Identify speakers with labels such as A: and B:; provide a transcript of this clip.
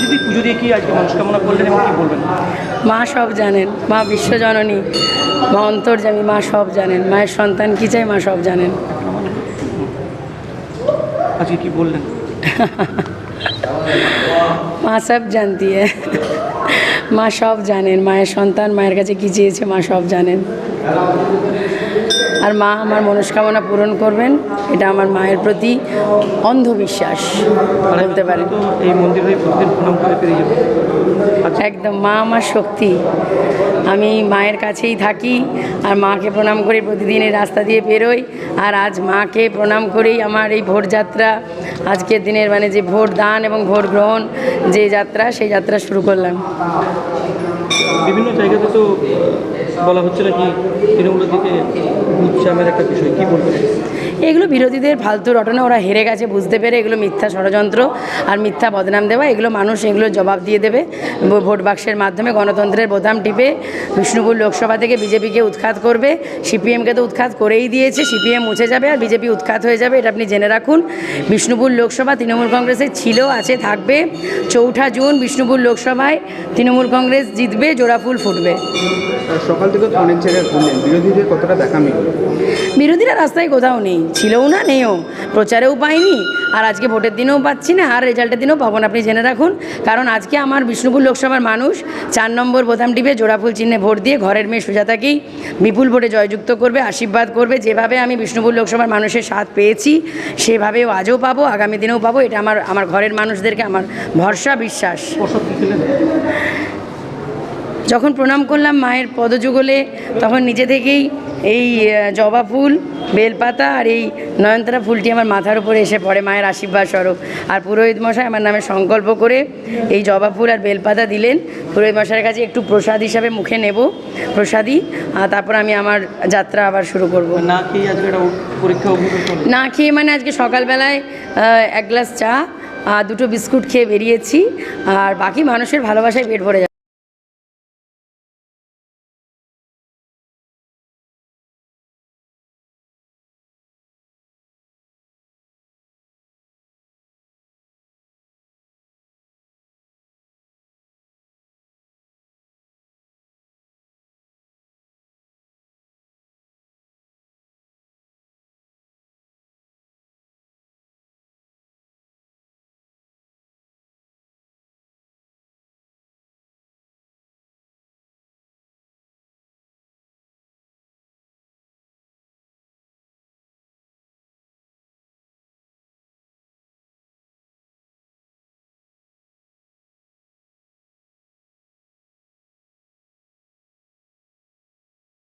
A: যদি পুজো দিয়ে কি আজকে মনস্কামনা করলেন এবং কি বলবেন?
B: মা সব জানেন মা বিশ্বজননী মা অন্তর্জামী মা সব জানেন মায়ের সন্তান কী চাই মা সব জানেন।
A: আজকে কি বললেন?
B: মা সব জানতি है মা সব জানেন মায়ের সন্তান মায়ের কাছে কী চেয়েছে মা সব জানেন। আর মা আমার মনস্কামনা পূরণ করবেন এটা আমার মায়ের প্রতি অন্ধবিশ্বাস বলতে পারেন।
A: এই মন্দির প্রতিদিন প্রণাম করে পেরিয়ে যাব
B: একদম মা আমার শক্তি। আমি মায়ের কাছেই থাকি আর মাকে প্রণাম করে প্রতিদিন এই রাস্তা দিয়ে বেরোই আর আজ মাকে প্রণাম করেই আমার এই ভোট যাত্রা আজকের দিনের মানে যে ভোট দান এবং ভোট গ্রহণ যে যাত্রা সেই যাত্রা শুরু করলাম।
A: বিভিন্ন জায়গাতে তো বলা হচ্ছে নাকি তৃণমূলের দিকে উচ্চামের একটা বিষয় কি বলবেন
B: এগুলো বিরোধীদের ফালতু রটনা ওরা হেরে গেছে বুঝতে পেরে এগুলো মিথ্যা ষড়যন্ত্র আর মিথ্যা বদনাম দেওয়া এগুলো মানুষ এগুলো জবাব দিয়ে দেবে। ভোট বাক্সের মাধ্যমে গণতন্ত্রের বোতাম টিপে বিষ্ণুপুর লোকসভা থেকে বিজেপিকে উৎখাত করবে। সিপিএমকে তো উৎখাত করেই দিয়েছে সিপিএম মুছে যাবে আর বিজেপি উৎখাত হয়ে যাবে এটা আপনি জেনে রাখুন। বিষ্ণুপুর লোকসভা তৃণমূল কংগ্রেসের ছিল আছে থাকবে। চৌঠা জুন বিষ্ণুপুর লোকসভায় তৃণমূল কংগ্রেস জিতবে জোড়াফুল ফুটবে।
C: সকাল থেকে অনেক জায়গায় বিরোধীদের কতটা দেখা মিলল?
B: বিরোধীরা রাস্তায় কোথাও নেই, ছিলও না নেও প্রচারেও পাইনি, আর আজকে ভোটের দিনেও পাচ্ছি না, আর রেজাল্টের দিনেও পাবো না, আপনি জেনে রাখুন। কারণ আজকে আমার বিষ্ণুপুর লোকসভার মানুষ চার নম্বর বোতাম টিপে জোড়াফুল চিহ্নে ভোট দিয়ে ঘরের মেয়ে সুজাতাকেই বিপুল ভোটে জয়যুক্ত করবে, আশীর্বাদ করবে। যেভাবে আমি বিষ্ণুপুর লোকসভার মানুষের সাথ পেয়েছি, সেভাবেও আজও পাবো, আগামী দিনেও পাবো। এটা আমার আমার ঘরের মানুষদেরকে আমার ভরসা, বিশ্বাস। যখন প্রণাম করলাম মায়ের পদযুগলে, তখন নিজে থেকেই এই জবা ফুল বেলপাতা আর এই নয়নতারা ফুলটি আমার মাথার উপরে এসে পড়ে মায়ের আশীর্বাদ স্বরূপ। আর পুরোহিত মশাই আমার নামে সংকল্প করে এই জবা ফুল আর বেলপাতা দিলেন। পুরোহিত মশাইয়ের কাছে একটু প্রসাদ হিসাবে মুখে নেব প্রসাদই। আর তারপর আমি আমার যাত্রা আবার শুরু করব।
A: না খেয়ে আজকে পরীক্ষা
B: না খেয়ে মানে আজকে সকালবেলায় এক গ্লাস চা আর দুটো বিস্কুট খেয়ে বেরিয়েছি। আর বাকি মানুষের ভালোবাসায় পেট ভরে